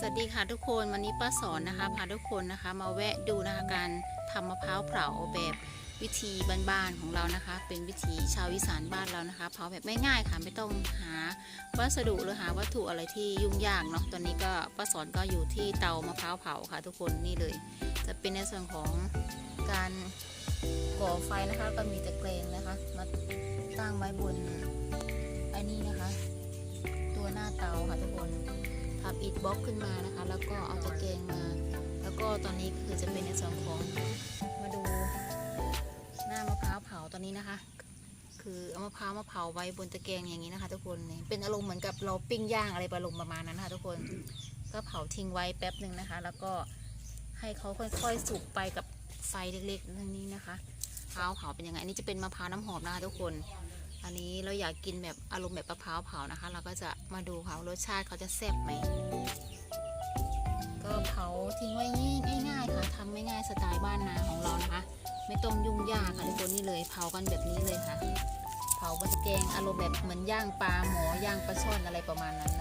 สวัสดีค่ะทุกคนวันนี้ป้าสอนนะคะพาทุกคนนะคะมาแวะดูนะคะการทำมะพร้าวเผาแบบวิธีบ้านๆของเรานะคะ เป็นวิธีชาวอีสานบ้านเรานะคะเผาแบบง่ายๆค่ะไม่ต้องหาวัสดุหรือหาวัตถุอะไรที่ยุ่งยากเนาะตอนนี้ก็ป้าสอนก็อยู่ที่เตามะพร้าวเผาค่ะ ทุกคนนี่เลย จะเป็นในส่วนของการก่อไฟนะคะก็มีตะเกรงนะคะ มาตั้งไว้บนไอ้นี่นะคะ ตัวหน้าเตาค่ะทุกคน พับอิฐบล็อกขึ้นมานะคะ แล้วก็เอาตะแกรงมา แล้วก็ตอนนี้คือจะเป็นในส่วนของมาดูหน้ามะพร้าวเผาตอนนี้นะคะ คือเอามะพร้าวมาเผาไว้บนตะแกรงอย่างนี้นะคะ ทุกคนเป็นอารมณ์เหมือนกับเราปิ้งย่างอะไรประลมประมาณนั้นนะคะทุกคนก็เผาทิ้งไว้แป๊บหนึ่งนะคะ แล้วก็ให้เขาค่อยๆสุกไปกับไฟเล็กๆนั่นนี้นะคะมะพร้าเผาเป็นยังไงอันนี้จะเป็นมะพร้าวน้ำหอมนะคะทุกคน อันนี้เราอยากกินแบบอารมณ์แบบมะพร้าวเผานะคะ เราก็จะมาดูค่ะว่ารสชาติเขาจะแซ่บไหม ก็เผาทิ้งไว้ง่ายๆค่ะทำง่ายๆสไตล์บ้านนาของเรานะคะ ไม่ต้องยุ่งยากค่ะทุกคนนี่เลยเผากันแบบนี้เลยค่ะ เผาบนแกงอารมณ์แบบเหมือนย่างปลาหมอย่างปลาช่อนอะไรประมาณนั้น